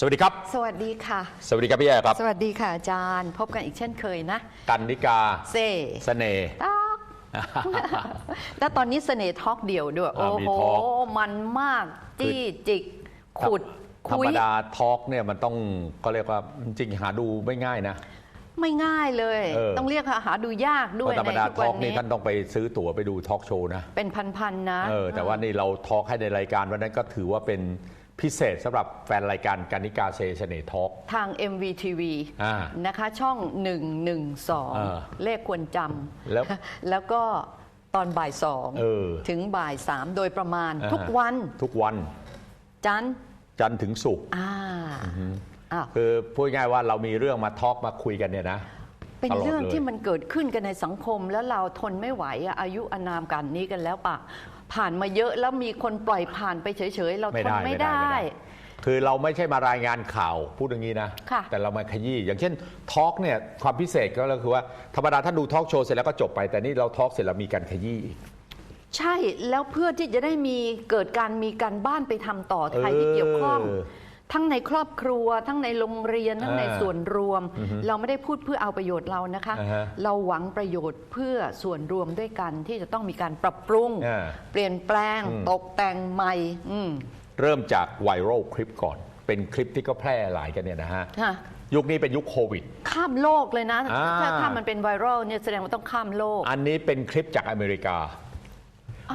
สวัสดีครับ สวัสดีค่ะ สวัสดีครับพี่แอร์ครับ สวัสดีค่ะอาจารย์ พบกันอีกเช่นเคยนะ กันนิกา เซ่เสน่ห์ทอกแล้วตอนนี้เสน่ห์ทอกเดี่ยวด้วย อ่าโอ้มีโห ทอล์ก มันมาก จี้จิก ขุด ธรคุรย มดาทอล์กเนี่ยมันต้องก็เรียกว่าจริงๆหาดูไม่ง่ายนะ ไม่ง่ายเลย เออ ต้องเรียกหาดูยากเพด้วยราะธรรมในดาทุกทวัอล์กนนี่นี้ท่านต้องไปซื้อตั๋วไปดูทอล์กโชว์นะเป็นพันๆนะ เออแต่ว่านี่เราทอล์กให้ในรายการวันนั้นก็ถือว่าเป็น พิเศษสำหรับแฟนรายการกันนิกาเซเสน่ห์ทอล์กทาง MVTV อ่านะคะ ช่อง เออ112 เลขควรจำแล้วแล้วก็ตอนบ่ายสองเออ ถึงบ่ายสามโดยประมาณอ่าทุกวันทุกวันจันทร์จันทร์ถึงศุกร์อ่าอ้าวคือพูดง่ายๆว่าเรามีเรื่องมาทอล์กมาคุยกันเนี่ยนะเป็นตลอดเรื่องเลย ที่มันเกิดขึ้นกันในสังคมแล้วเราทนไม่ไหวอะอายุอานามกันนี้กันแล้วปะ ผ่านมาเยอะแล้วมีคนปล่อยผ่านไปเฉยๆ เราทนไม่ได้ คือเราไม่ใช่มารายงานข่าวพูดอย่างนี้นะ ค่ะ แต่เรามาขยี้อย่างเช่นทอล์กเนี่ยความพิเศษก็คือว่าธรรมดาท่านดูทอล์กโชว์เสร็จแล้วก็จบไปแต่นี่เราทอล์กเสร็จแล้วมีการขยี้อีก ใช่แล้วเพื่อที่จะได้มีเกิดการมีการบ้านไปทำต่อใครที่เกี่ยวข้อง เออ ทั้งในครอบครัว ทั้งในโรงเรียนทั้งในอ่าส่วนรวม เราไม่ได้พูดเพื่อเอาประโยชน์เรานะคะอ่าฮะเราหวังประโยชน์เพื่อส่วนรวมด้วยกันที่จะต้องมีการปรับปรุงอ่าเปลี่ยนแปลงอืมตกแต่งใหม่อืมเริ่มจากไวรัลคลิปก่อน เป็นคลิปที่ก็แพร่หลายกันเนี่ยนะฮะค่ะยุคนี้เป็นยุคโควิด ข้ามโลกเลยนะอ่าถ้าถ้ามันเป็นไวรัลเนี่ยแสดงว่าต้องข้ามโลก อันนี้เป็นคลิปจากอเมริกา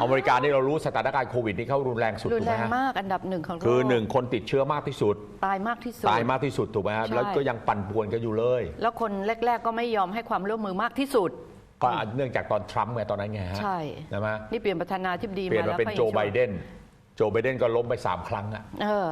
อเมริกานี่เรารู้สถานการณ์โควิดนี่เขารุนแรงสุดรุถูนกแรไหมงฮะมากอันดับหนึ่งของโลกคือหนึ่งคนติดเชื้อมากที่สุด ตายมากที่สุด ตายมากที่สุดถูกไหมฮะใช่ แล้วก็ยังปั่นป่วนกันอยู่เลยแล้วคนแรก ๆ ก็ไม่ยอมให้ความร่วมมือมากที่สุด ก็เนื่องจากตอนทรัมป์ไงตอนนั้นไงฮะใช่ ใช่ไหมนี่เปลี่ยนประธานาธิบดีเปลี่ยนมามาแล้วเป็นก็ยังโจชั่วไบเดนโจไบเดนก็ล้มไปสามครั้งอะ เออ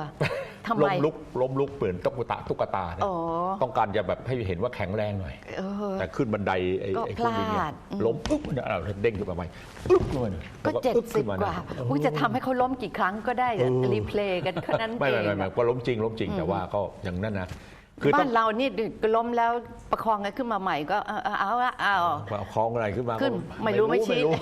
ทำล้ไมมลุกล้มลุกเปลี่ยนตุ๊กตาตุ๊กตาเนี่ยอ๋อต้องการจะแบบให้เห็นว่าแข็งแรงหน่อย เออ แต่ขึ้นบันไดไอ้ก็ไอ้เครื่องบินเนี่พลายดอืมล้มปุ๊บเนี่ยเอาเด้งขึ้นมาใหม่ปุ๊บเลยก็แล้วเจ็ดอึ๊สิบขึ้นมกว่านะอุ้ยจะทำให้เขาล้มกี่ครั้งก็ได้เออรีเพลย์กันแค่นั้นไม่เอไม่งไม่ไม่ก็ล้มจริงล้มจริงแต่ว่าก็อย่างนั้นนะ คือต้บ้าองนเรานี่ล้มแล้วประคองกันขึ้นมาใหม่ก็เออเออเอาละเอาเอาคล้องอะไรขึ้นมาขึ้นก็ไม่รู้ไม่ชี้รู้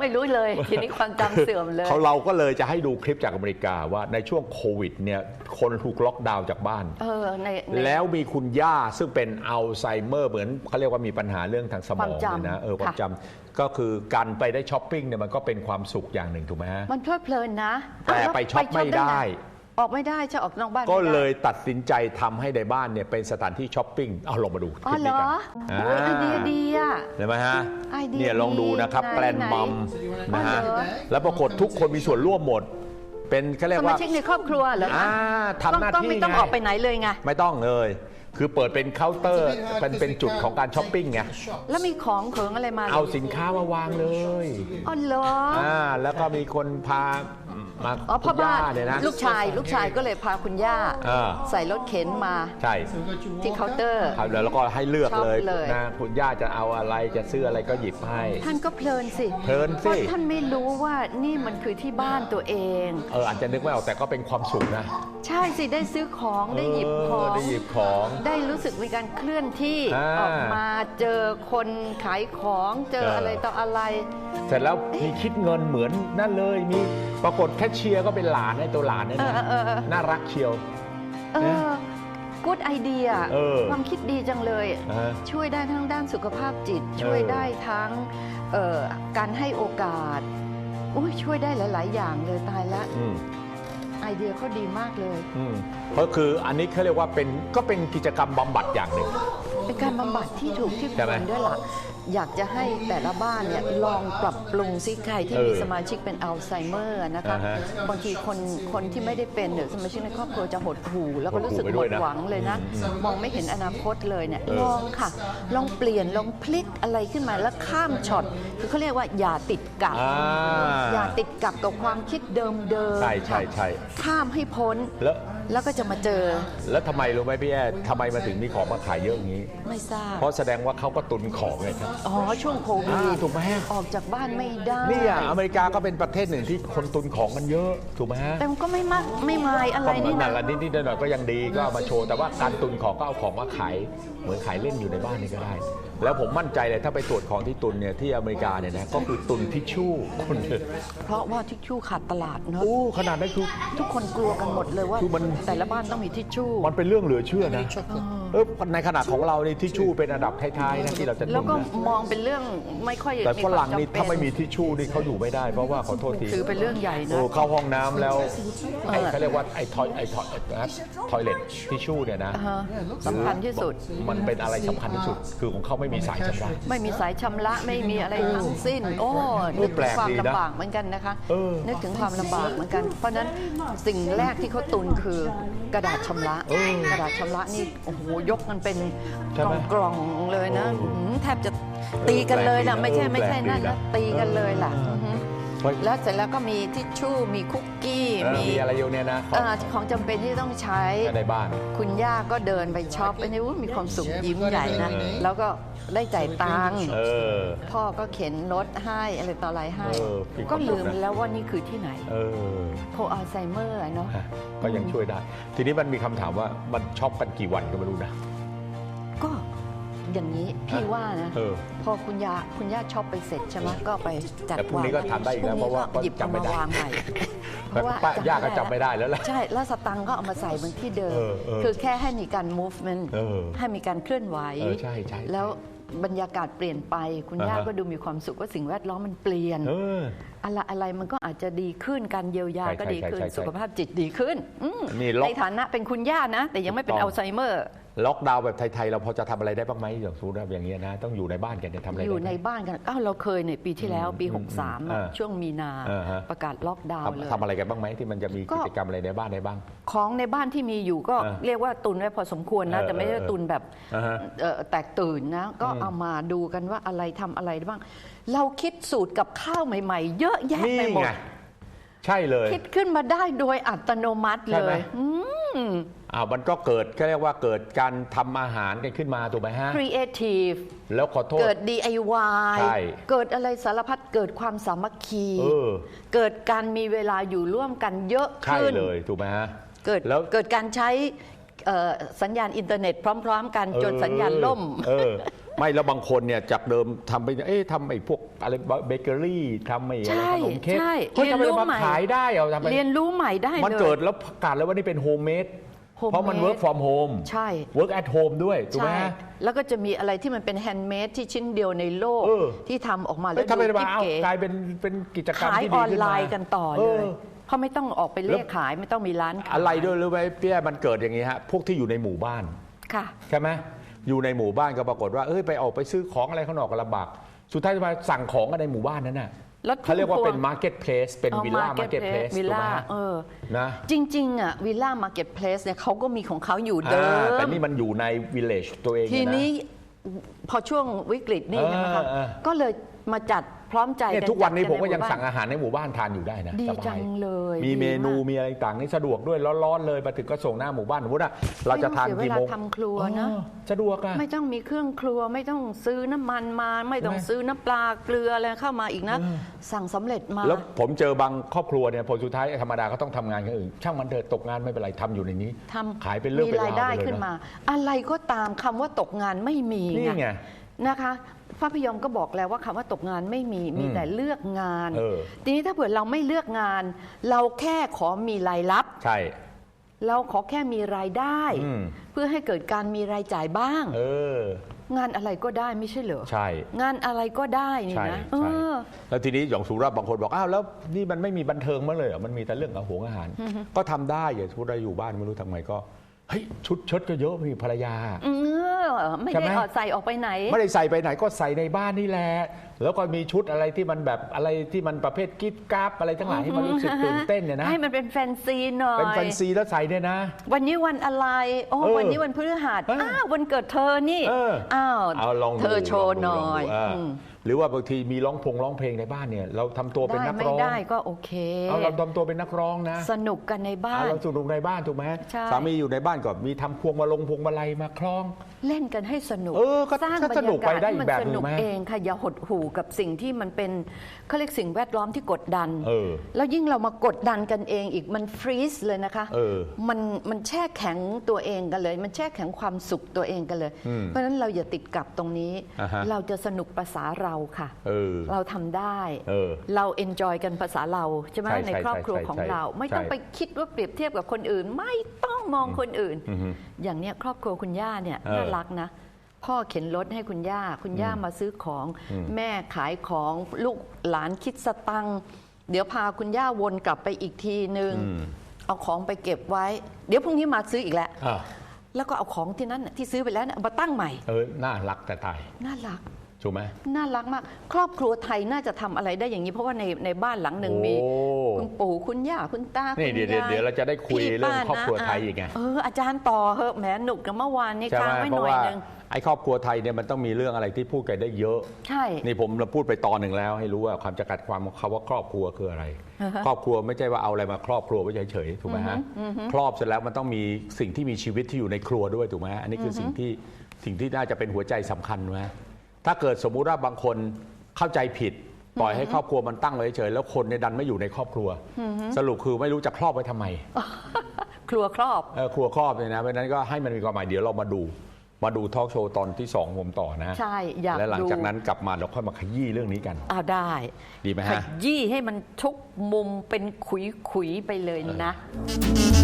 ไม่รู้เลย ทีนี้ความจำเสื่อมเลย เขาเราก็เลยจะให้ดูคลิปจากอเมริกาว่าในช่วงโควิดเนี่ยคนถูกล็อกดาวน์จากบ้าน เออในใน แล้วมีคุณย่าซึ่งเป็นอัลไซเมอร์เหมือนเขาเรียกว่ามีปัญหาเรื่องทางสมองความจำเนี่ยนะเออความค่ะ จำก็คือการไปได้ช้อปปิ้งเนี่ยมันก็เป็นความสุขอย่างหนึ่งถูกไหมฮะ มันเพลิดเพลินนะแต่เาล้วไปช็อปไม่ได้ ออกไม่ได้จะออกนอกบ้านก็ไม่ได้ เลยตัดสินใจทำให้ในบ้านเนี่ยเป็นสถานที่ช้อปปิ้ง เอาลงมาดูคอ๋อลิปเหรนี้อกันโอ้ยไอเดียดีอะ เห็นไหมฮะไอเดียเนี่ยลองดูนะครับดีแปลนไหนมัมนะฮะอ๋อเหรอ แล้วปรากฏทุกคนมีส่วนร่วมหมด เป็นเขาเรียสกมาว่าชิกในครอบครัวเหรออ่าคะทำหน้าก็ที่ไม่ต้องไงออกไปไหนเลยไง ไม่ต้องเลย คือเปิดเป็นเคาน์เตอร์เป็นเป็นจุดของการช้อปปิ้งไงแล้วมีของเขิงอะไรมาเอาสินค้ามาวางเลยอ๋อเหรออ่าแล้วก็มีคนพามาอ๋อพ่อคุณย่บ้านเนี่ยนะลูกชายลูกชายก็เลยพาคุณย่าอ่าใส่รถเข็นมาใช่ที่เคาน์เตอร์ครับแล้วก็ให้เลือกชอบเลยเลยนะคุณย่าจะเอาอะไรจะซื้ออะไรก็หยิบให้ ท่านก็เพลินสิเพลินสิเพราะท่านไม่รู้ว่านี่มันคือที่บ้านตัวเองเอออาจจะนึกไม่ออกแต่ก็เป็นความสุขนะ ใช่สิได้ซื้อของได้หยิบของเได้หยิบของได้รู้สึกมีการเคลื่อนที่อ่า ออกมาเจอคนขายของเจอเออออะไรต่ออะไร เสร็จแล้วมีคิดเงินเหมือนนั่นเลย มีปรากฏแคชเชียร์ก็เป็นหลานไอ้ตัวหลานเนี่ยนะเออเออเออ น่ารักเชียว เออกูดไอเดียเออ ความคิดดีจังเลย นะฮะ ช่วยได้ทั้งด้านสุขภาพจิต ช่วยได้ทั้งเอ่อการให้โอกาสอุ้ยช่วยได้หลาย ๆ อย่างเลยตายละ อืม ไอเดียเขาดีมากเลย อืมก็คืออันนี้เขาเรียกว่าเป็นก็เป็นกิจกรรมบำบัดอย่างหนึ่ง เป็นการบำบัดที่ถูกที่คใช่ไหมวรด้วยล่ะ อยากจะให้แต่ละบ้านเนี่ยลองปรับปรุงซิใครที่เออมีสมาชิกเป็นอัลไซเมอร์นะคะอ่าฮะบางทีคนคนที่ไม่ได้เป็นหรือสมาชิกในครอบครัวจะหดหู่แล้วก็รู้สึกหดหหู่มไปด้วยนะดหวังเลยนะอืมมองไม่เห็นอนาคตเลยเนี่ยเออลองค่ะ ลองเปลี่ยนลองพลิกอะไรขึ้นมาแล้วข้ามช็อตคือเขาเรียกว่าอย่าติดกับอ่าอย่าติดกับกับความคิดเดิมๆใช่ใช่ใช่ข้ามให้พ้นแล้ว แล้วก็จะมาเจอแล้วทำไมรู้ไหมพี่แอร์ทำไมมาถึงมีของมาขายเยอะอย่างนี้ ไม่ทราบเพราะแสดงว่าเขาก็ตุนของไงครับ อ๋อช่วงโควิอ่าดถูกไหม ออกจากบ้านไม่ได้นี่อะอเมริกาก็เป็นประเทศหนึ่งที่คนตุนของกันเยอะถูกไหมฮะ แต่มันก็ไม่มากไม่มายอะไรก็นี่นั่นะนแหละนิดๆหน่อยๆก็ยังดีก็เอามาโชว์ แต่ว่าการตุนของก็เอาของมาขายเหมือนขายเล่นอยู่ในบ้านนี่ก็ได้ แล้วผมมั่นใจเลยถ้าไปตรวจของที่ตุนเนี่ยที่อเมริกาเนี่ยนะก็คือตุนทิชชู่คุณเพราะว่าทิชชู่ขาดตลาดเนอะโอ้ขนาดนั้นคือทุกคนกลัวกันหมดเลยว่าคือมันแต่ละบ้านต้องมีทิชชู่มันเป็นเรื่องเหลือเชื่อนะ เออในขนาดของเราในทิชชู่เป็นอันดับท้ายๆนะที่เราจะตุแล้วนก็นะมองเป็นเรื่องไม่ค่อยแต่ฝรั่งควนี่จำเป็ถ้าไม่มีทิชชู่นี่เขาอยู่ไม่ได้เพราะว่าขอโทษทีถือเป็นเรื่องใหญ่โอ้นะเข้าห้องน้ำแล้วไอ้เออเขาเรียกว่าไอ้ทอยไอ้ทอยทอยเล็ตทิชชู่เนี่ยนะอ่าฮะสำคัญที่สุด มันเป็นอะไรสำคัญที่สุด คือของเขาไม่มีสายชำระ ไม่มีสายชำระไม่มีอะไรทั้งสิ้น โอ้เออนึกแปลถึงกความดีนะลำบากเหมือนกันนะคะ เออ นึกถึงความลำบากเหมือนกัน เพราะฉะนั้นสิ่งแรกที่เขาตุนคือกระดาษชำระเออกระดาษชำระนี่โอ้โหยกมันเป็นใช่กไหมล่องกล่องๆเลยนะเออหืมแทบจะตีกันเลยนะแปลกดีนะไม่ใช่เออไม่ใช่แปลกดีนั่นนะนะตีกันเลยล่ะ แล้วเสร็จแล้วก็มีทิชชู่มีคุกกี้เออมีมีอะไรอยู่เนี่ยนะของเอ่อของจำเป็นที่ต้องใช้ ในบ้าน คุณย่าก็เดินไปช็อปไปนี่อุ๊ยมีความสุขยิ้มใหญ่นะเออแล้วก็ได้จ่ายตังค์เออ พ่อก็เข็นรถให้อะไรต่ออะไรให้ เออมีความก็ลืมสุขนะแล้วว่านี่คือที่ไหนเออโคอัลไซเมอร์อะเนาะฮะก็ยังช่วยได้ ทีนี้มันมีคำถามว่ามันช็อปกันกี่วันก็ไม่รู้นะก็ อย่างนี้พี่ว่านะเออ พอคุณย่าคุณย่าช็อปไปเสร็จใช่ไหมก็ไปจัดแต่พรุ่งนี้ก็ทำได้อีกแล้วพรุ่งนี้เพราะว่าก็หยิบจำไม่ได้เอามาวางใหม่แต่ป้าย่าก็จำไม่ได้แล้วล่ะ ใช่ แล้วสตังค์ก็เอามาใส่บนที่เดิม เออเออคือแค่ให้มีการ movement เออให้มีการเคลื่อนไหว เออใช่ใช่แล้วบรรยากาศเปลี่ยนไป คุณย่าอ่าฮะ ก็ดูมีความสุขว่าสิ่งแวดล้อมมันเปลี่ยน เออ อะไรอะไรมันก็อาจจะดีขึ้นการเยียวยาใช่ก็ดีขึ้น ใช่ใช่ใช่สุขภาพจิตดีขึ้นอืมนี่ล็อกในฐานะเป็นคุณย่านะ แต่ยังไม่เป็นถูกต้อัองลไซเมอร์ ล็อกดาวน์แบบไทย ๆ เราพอจะทำอะไรได้บ้างไหมอย่างสมมติว่าอย่างเงี้ยนะ ต้องอยู่ในบ้านกันจะทำอะไรอได้ยู่ในไหมบ้านกันอ้าวเราเคยในปีที่แล้วปี อืม63อ่าอะช่วงมีนาอ่าฮะ ประกาศล็อกดาวน์เลย ทำทำอะไรกันบ้างไหมที่มันจะมีก็ กิจกรรมอะไรในบ้านได้บ้าง ของในบ้านที่มีอยู่ก็อ่าเรียกว่าตุนไว้พอสมควรนะ เออแต่ไม่ได้เออตุนแบบอ่าฮะเอ่อแตกตื่นนะ ก็อืมเอามาดูกันว่าอะไรทำอะไรได้บ้าง เราคิดสูตรกับข้าวใหม่ ๆ เยอะแยะนี่ไปหมดไง ใช่เลย คิดขึ้นมาได้โดยอัตโนมัติใช่เลไหม ยอืม อ่ามันก็เกิดก็เรียกว่าเกิดการทำอาหารกันขึ้นมาถูกไหมฮะ creative แล้วขอโทษ เกิด DIY ใช่เกิดอะไรสารพัดเกิดความสามัคคี เออ เกิดการมีเวลาอยู่ร่วมกันเยอะใช่ขึ้น เลยถูกไหมฮะเกิดแล้ว เกิดการใช้เอ่อสัญญาณอินเทอร์เน็ตพร้อม ๆ กันจนสัญญาณล่ม เออ ไม่แล้วบางคนเนี่ยจากเดิมทำไปเอ๊ะทำไอ้พวกอะไรเบเกอรี่ทำไอ้อะไรใช่ขนมเค้กใช่เฮ้ยเรียนทำไมรู้มาใหม่ ขายได้เอาทำไมเรียนรู้ใหม่ได้มันเลยเกิดแล้วประกาศแล้วว่านี่เป็นโฮมเมด Homemade เพราะมัน work from home ใช่ work at home ด้วยถูกไหม ใช่ฮะแล้วก็จะมีอะไรที่มันเป็นแฮนด์เมดที่ชิ้นเดียวในโลกเออ ที่ทำออกมาแล้เฮ้วยทำไมดูมากิ๊บเอาเก๋กลายเป็นเป็นกิจกรรมขายที่อดีอนขึ้นไลมาน์กันต่อเอเลอยเพราะไม่ต้องออกไปเลแล้วขขายไม่ต้องมีร้านขายอะไรด้วยรู้ไหมเปี้ยมันเกิดอย่างนี้ฮะพวกที่อยู่ในหมู่บ้านค่ะ ใช่ไหม อยู่ในหมู่บ้านก็ปรากฏว่าเอ้ยไปออกไปซื้อของอะไรข้างนอกก็ลำบากสุดท้ายจะมาสั่งของกันในหมู่บ้านนั้นน่ะแล้วเขาเรียกว่าเป็นทุ่งพวง marketplace เป็นเอาวิลล่า marketplace วิลถูกไหมล่าฮะเออนะจริง ๆ อะวิลล่ามาร์เก็ตเพลสเนี่ยเขาก็มีของเขาอยู่เดิอ่ามแต่นี่มันอยู่ใน village ตัวเองทีเยะนี้พอช่วงวิกฤตนี่นะคะเออเออก็เลยมาจัดพ ร้อมใจเนี่ยกัทุกวันนี้จัดผมก็ยังใหบ้าสั่งอาหารในหมู่บ้านทานอยู่ได้นะดีสบายจังเลย มีดีเมนูากมีอะไรต่างนี่สะดวกด้วยร้อนๆเลยมาถึงก็ส่งหน้าหมู่บ้านสมมติว่าเราจะทานกี่โมงไม่ต้องเสียเวลาทำครัวนะเออสะดวกอะไม่ต้องมีเครื่องครัวไม่ต้องซื้อน้ำมันมาไม่ต้องใช่ไหมซื้อน้ำปลาเกลืออะไรเข้ามาอีกนะเออสั่งสำเร็จมาแล้วผมเจอบางครอบครัวเนี่ยพอสุดท้ายธรรมดาก็ต้องทำงานกันอื่นช่างมันเถอะตกงานไม่เป็นไรทำอยู่ในนี้ทำขายเป็นเรื่องมีเป็นรารายยได้ปเลยขึ้นนะมาอะไรก็ตามคำว่าตกงานไม่มีนี่ไง นะคะพระพยอมก็บอกแล้วว่าคำว่าตกงานไม่มีมีอืมแต่เลือกงาน เออ ทีนี้ถ้าเผื่อเราไม่เลือกงาน เราแค่ขอมีรายรับ ใช่ เราขอแค่มีรายได้ อืม เพื่อให้เกิดการมีรายจ่ายบ้าง เออ งานอะไรก็ได้ไม่ใช่เหรอใช่ งานอะไรก็ได้นี่ใช่นะเอใช่อ แล้วทีนี้อย่างสุราษฎร์บางคนบอกอ้าวแล้วนี่มันไม่มีบันเทิงมั้างเลยเหรอมันมีแต่เรื่องของหวงอาหาร ก็ทำได้อย่างสมมติเราอยู่บ้านไม่รู้ทำไงก็ เฮ้ยชุดเชิดก็เยอะมีภรรยา เออไม่ใช่ได้ไหมเอาใส่ออกไปไหน ไม่ได้ใส่ไปไหนก็ใส่ในบ้านนี่แหละ แล้วก็มีชุดอะไรที่มันแบบอะไรที่มันประเภทกิ๊บกราบอะไรทั้งหลายให้มันรู้สึกตื่นเต้นเนี่ยนะให้มันเป็นแฟนซีหน่อย เป็นแฟนซีแล้วใส่เนี่ยนะ วันนี้วันอะไร โอ้เออวันนี้วันพฤหัสเอออ้อ้าววันเกิดเธอนี่เอออ้าวเอาลองดูเธอโชว์หน่อยลงดูลงดูเอออม หรือว่าบางทีมีร้องพงร้องเพลงในบ้านเนี่ย เราทำตัวเป็นได้นักไม่ร้องได้ก็โอเค เอาเราทำตัวเป็นนักร้องนะสนุกกันในบ้าอะน เราสนุกในบ้านถูกไหมใช่ สามีอยู่ในบ้านก็มีทำพวงมาลงพวงมาลัยมาคล้อง เล่นกันให้สนุกเออก็สร้างก็บรสรนุกยากาไปศได้ให้อีมักแบบสหนึ่งนุกไหมเองค่ะอย่าหดหู่กับสิ่งที่มันเป็นเขาเรียกสิ่งแวดล้อมที่กดดัน เออแล้วยิ่งเรามากดดันกันเองอีกมันฟรีซเลยนะคะเออมันมันแช่แข็งตัวเองกันเลย มันแช่แข็งความสุขตัวเองกันเลย อืมเพราะฉะนั้นเราอย่าติดกับตรงนี้ อ่าฮะ เราจะสนุกภาษาเราค่ะ เออ เราทำได้ เออ เราเอนจอยกันภาษาเราใช่ไหมใช่ในใช่ครอบครัวใช่ของใช่เราไม่ต้องใช่ไปคิดว่าเปรียบเทียบกับคนอื่น ไม่ต้องมองคนอื่น อือฮึอย่างเนี้ยครอบครัวคุณย่าเนี่ยเออน่ารักนะ พ่อเข็นรถให้คุณย่า คุณย่ามาซื้อของอืมแม่ขายของลูกหลานคิดสตังค์เดี๋ยวพาคุณย่าวนกลับไปอีกทีนึง อืม เอาของไปเก็บไว้ เดี๋ยวพรุ่งนี้มาซื้ออีกแล้ว อะแล้วก็เอาของที่นั้นน่ะที่ซื้อไปแล้วน่ะเอามาตั้งใหม่ เออ น่ารักแต่ตาย น่ารัก ถูกไหม น่ารักมาก ครอบครัวไทยน่าจะทำอะไรได้อย่างนี้ เพราะว่าในในบ้านหลังหนึ่งมี โอ้ คุณปู่คุณย่าคุณตานี่คุณเดี๋ยวเดี๋ยวยายเดี๋ยวเราจะได้คุยพี่เรื่องป้าครอบครัวน้าไทยอีกไง เอออาจารย์ต่อเหอะแหมหนุกกับเมื่อวานนี่ใช่ค้างไหมไว้เพหน่ราะอยว่าหนึงไอ้ครอบครัวไทยเนี่ยมันต้องมีเรื่องอะไรที่พูดกันได้เยอะ ใช่ นี่ผมเราพูดไปตอนหนึ่งแล้วให้รู้ว่าความจำกัดความของคำว่าครอบครัวคืออะไรอ่าฮะครอบครัวไม่ใช่ว่าเอาอะไรมาครอบครัวไว้เฉยๆถูกไหมฮะครอบเสร็จแล้วมันต้องมีสิ่งที่มีชีวิตที่อยู่ในครัวด้วยถูกไหมฮะอันนี้คือสิ่งที่สิ่งที่น่าจะเป็นหัวใจสำคัญนะ ถ้าเกิดสมมุติว่าบางคนเข้าใจผิด ปล่อยให้ครอบครัวมันตั้งไว้เฉยๆแล้วคนในยดันไม่อยู่ในครอบครัว สรุปคือไม่รู้จะครอบไว้ทำไม ครัวครอบ เออครัวครอบเนี่ยนะเพราะฉะนั้นก็ให้มันมีความหมายเดี๋ยวเรามาดูมาดูทอล์กโชว์ตอนที่สองผมต่อนะใช่อยากและหลังดู จากนั้นกลับมาเราค่อยมาขยี้เรื่องนี้กัน เอาได้ดีไหมขฮะ ยี้ให้มันทุกมุมเป็นขุยขุยๆไปเลยนะ เ